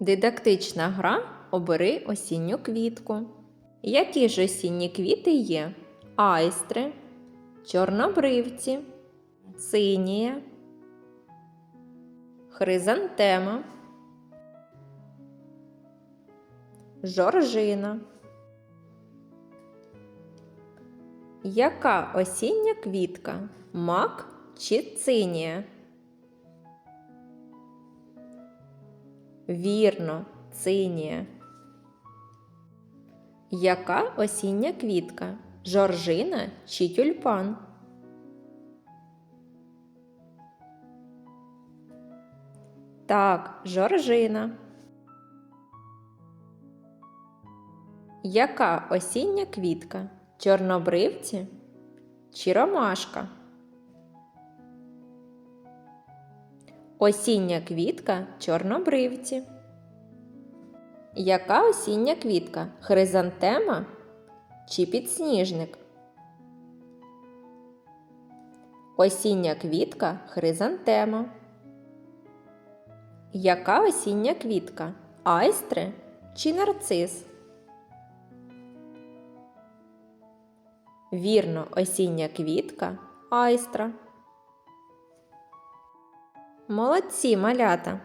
Дидактична гра Обери осінню квітку. Які ж осінні квіти є? Айстри, чорнобривці, синія, хризантема, жоржина. Яка осіння квітка? Мак чи цинія? Вірно, цинія. Яка осіння квітка? Жоржина чи тюльпан? Так, жоржина. Яка осіння квітка? Чорнобривці чи ромашка? Осіння квітка чорнобривці. Яка осіння квітка? Хризантема чи підсніжник? Осіння квітка хризантема. Яка осіння квітка? Айстри чи нарцис? Вірно, осіння квітка айстра. Молодці малята!